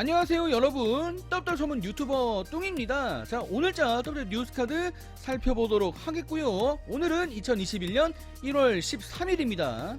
안녕하세요 여러분. 떡떡소문 유튜버 뚱입니다. 자 오늘자 떡떡 뉴스카드 살펴보도록 하겠고요. 오늘은 2021년 1월 13일입니다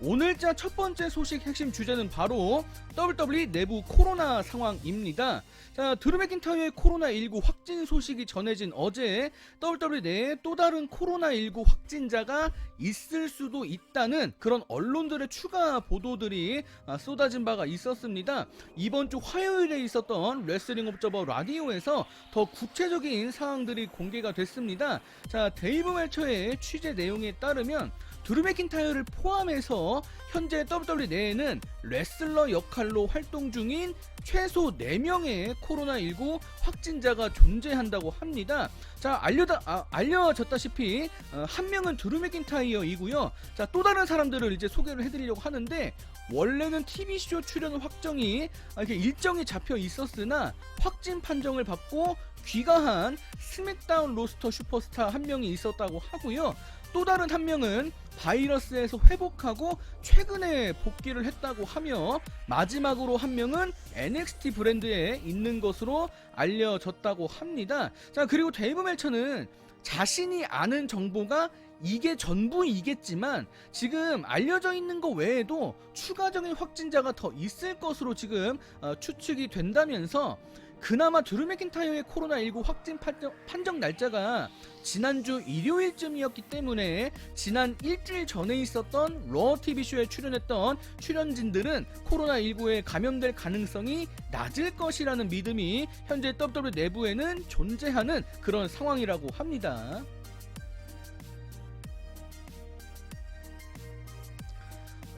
오늘자 첫 번째 소식 핵심 주제는 바로 WWE 내부 코로나 상황입니다. 자, 드루 맥킨타이어의 코로나19 확진 소식이 전해진 어제 WWE 내에 또 다른 코로나19 확진자가 있을 수도 있다는 그런 언론들의 추가 보도들이 아, 쏟아진 바가 있었습니다. 이번 주 화요일에 있었던 레슬링 옵저버 라디오에서 더 구체적인 사항들이 공개가 됐습니다. 자, 데이브 멜처의 취재 내용에 따르면 드루 맥킨타이어를 포함해서 현재 WWE 내에는 레슬러 역할로 활동 중인 최소 4명의 코로나19 확진자가 존재한다고 합니다. 자, 알려다, 아, 알려졌다시피, 어, 한 명은 드루 맥킨타이어이고요. 자, 또 다른 사람들을 이제 소개를 해드리려고 하는데, 원래는 TV쇼 출연 확정이 아, 이렇게 일정이 잡혀 있었으나, 확진 판정을 받고 귀가한 스맥다운 로스터 슈퍼스타 한 명이 있었다고 하고요. 또 다른 한 명은 바이러스에서 회복하고 최근에 복귀를 했다고 하며 마지막으로 한 명은 NXT 브랜드에 있는 것으로 알려졌다고 합니다. 자, 그리고 데이브 멜처는 자신이 아는 정보가 이게 전부이겠지만 지금 알려져 있는 것 외에도 추가적인 확진자가 더 있을 것으로 지금 어, 추측이 된다면서 그나마 드루 맥킨타이어의 코로나19 확진 판정, 판정 날짜가 지난주 일요일쯤이었기 때문에 지난 일주일 전에 있었던 러 TV쇼에 출연했던 출연진들은 코로나19에 감염될 가능성이 낮을 것이라는 믿음이 현재 WWE 내부에는 존재하는 그런 상황이라고 합니다.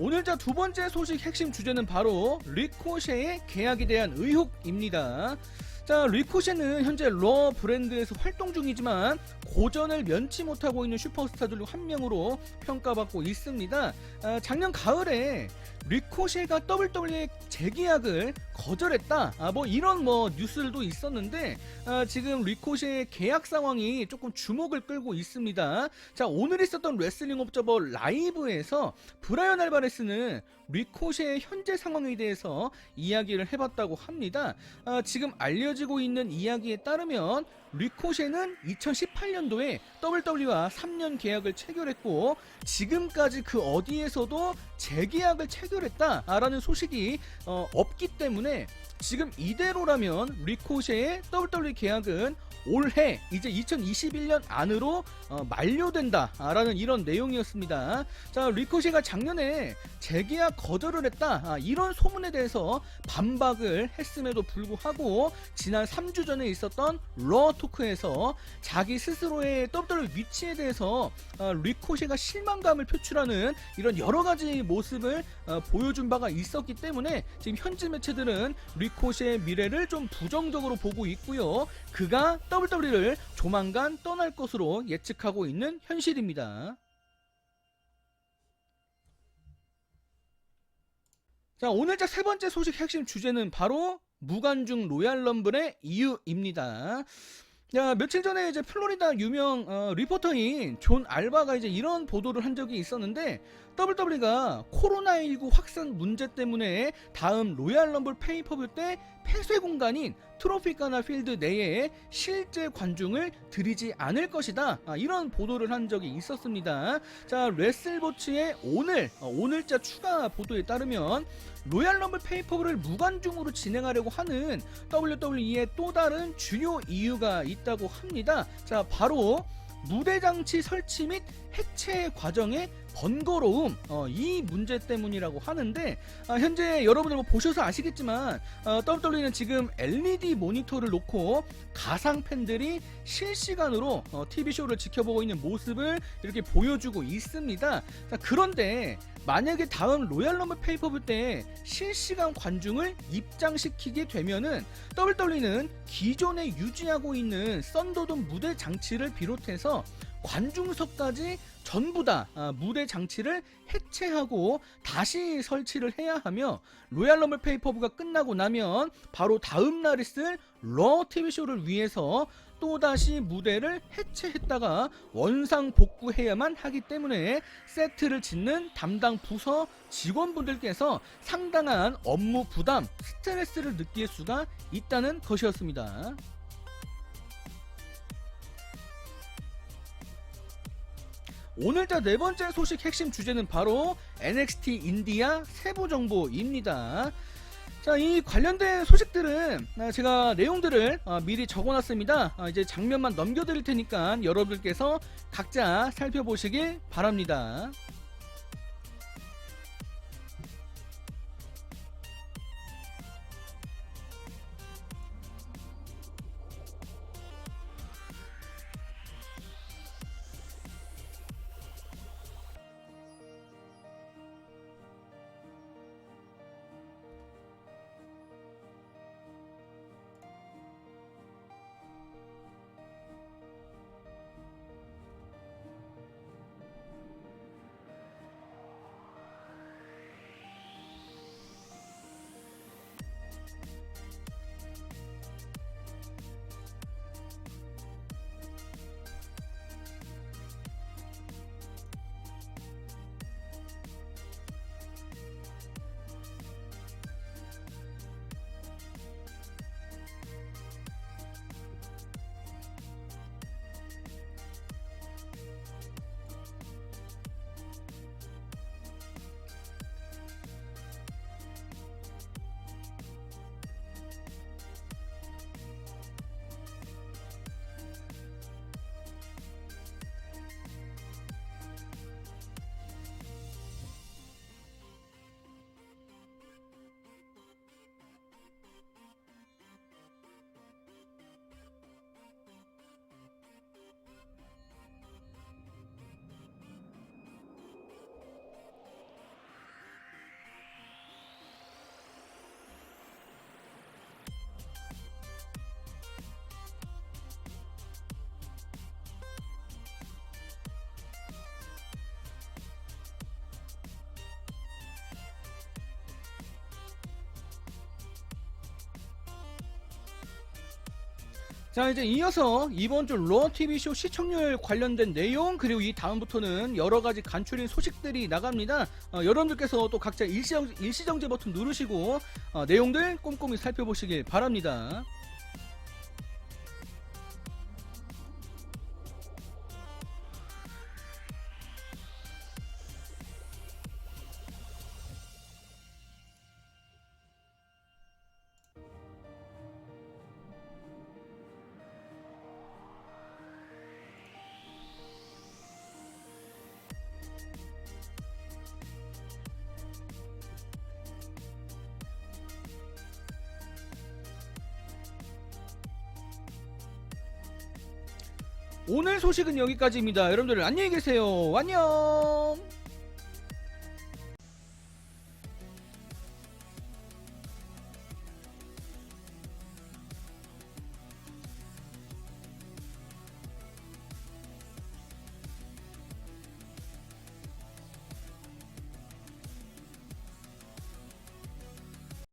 오늘자 두 번째 소식 핵심 주제는 바로 리코쉐의 계약에 대한 의혹입니다. 자, 리코쉐는 현재 러 브랜드에서 활동 중이지만 고전을 면치 못하고 있는 슈퍼스타들 중 한 명으로 평가받고 있습니다. 아, 작년 가을에 리코쉐가 WWE의 재계약을 거절했다. 아, 뭐 이런 뭐 뉴스들도 있었는데 아, 지금 리코쉐의 계약 상황이 조금 주목을 끌고 있습니다. 자, 오늘 있었던 레슬링 옵저버 라이브에서 브라이언 알바레스는 리코쉐의 현재 상황에 대해서 이야기를 해봤다고 합니다. 아, 지금 알려 지고 있는 이야기에 따르면 리코쉐는 2018년도에 WWE와 3년 계약을 체결했고 지금까지 그 어디에서도 재계약을 체결했다라는 소식이 어, 없기 때문에 지금 이대로라면 리코쉐의 WWE 계약은 올해 이제 2021년 안으로 어, 만료된다라는 이런 내용이었습니다. 자 리코쉐가 작년에 재계약 거절을 했다 아, 이런 소문에 대해서 반박을 했음에도 불구하고 지난 3주 전에 있었던 러 토크에서 자기 스스로의 WWE 위치에 대해서 어, 리코쉐가 실망감을 표출하는 이런 여러 가지 모습을 어, 보여준 바가 있었기 때문에 지금 현지 매체들은 리 코쉐의 미래를 좀 부정적으로 보고 있고요. 그가 WWE를 조만간 떠날 것으로 예측하고 있는 현실입니다. 자, 오늘자 세 번째 소식 핵심 주제는 바로 무관중 로얄 럼블의 이유입니다. 야, 며칠 전에 이제 플로리다 유명 어, 리포터인 존 알바가 이제 이런 보도를 한 적이 있었는데 WWE가 코로나19 확산 문제 때문에 다음 로얄 럼블 페이퍼뷰 때 폐쇄 공간인 트로피카나 필드 내에 실제 관중을 들이지 않을 것이다. 아, 이런 보도를 한 적이 있었습니다. 자, 레슬보츠의 오늘 어, 오늘자 추가 보도에 따르면 로얄 럼블 페이퍼블을 무관중으로 진행하려고 하는 WWE의 또 다른 주요 이유가 있다고 합니다. 자, 바로 무대 장치 설치 및 해체 과정의 번거로움 어, 이 문제 때문이라고 하는데 아, 현재 여러분들 뭐 보셔서 아시겠지만 어, WWE는 지금 LED 모니터를 놓고 가상 팬들이 실시간으로 어, TV 쇼를 지켜보고 있는 모습을 이렇게 보여주고 있습니다. 자, 그런데 만약에 다음 로얄 럼블 페이퍼블 때 실시간 관중을 입장시키게 되면은 WWE는 기존에 유지하고 있는 썬더돔 무대 장치를 비롯해서 관중석까지 전부 다 아, 무대 장치를 해체하고 다시 설치를 해야 하며 로얄 럼블 페이퍼브가 끝나고 나면 바로 다음 날 있을 러 TV쇼를 위해서 또다시 무대를 해체했다가 원상 복구해야만 하기 때문에 세트를 짓는 담당 부서 직원분들께서 상당한 업무 부담, 스트레스를 느낄 수가 있다는 것이었습니다. 오늘자 네 번째 소식 핵심 주제는 바로 NXT 인디아 세부 정보입니다. 자, 이 관련된 소식들은 아, 제가 내용들을 아, 미리 적어놨습니다. 아, 이제 장면만 넘겨드릴 테니까 여러분들께서 각자 살펴보시길 바랍니다. 자 이제 이어서 이번 주로 TV쇼 시청률 관련된 내용 그리고 이 다음부터는 여러 가지 간추린 소식들이 나갑니다. 어, 여러분들께서 또 각자 일시정, 일시정지 버튼 누르시고 어, 내용들 꼼꼼히 살펴보시길 바랍니다. 오늘 소식은 여기까지입니다. 여러분들 안녕히 계세요. 안녕.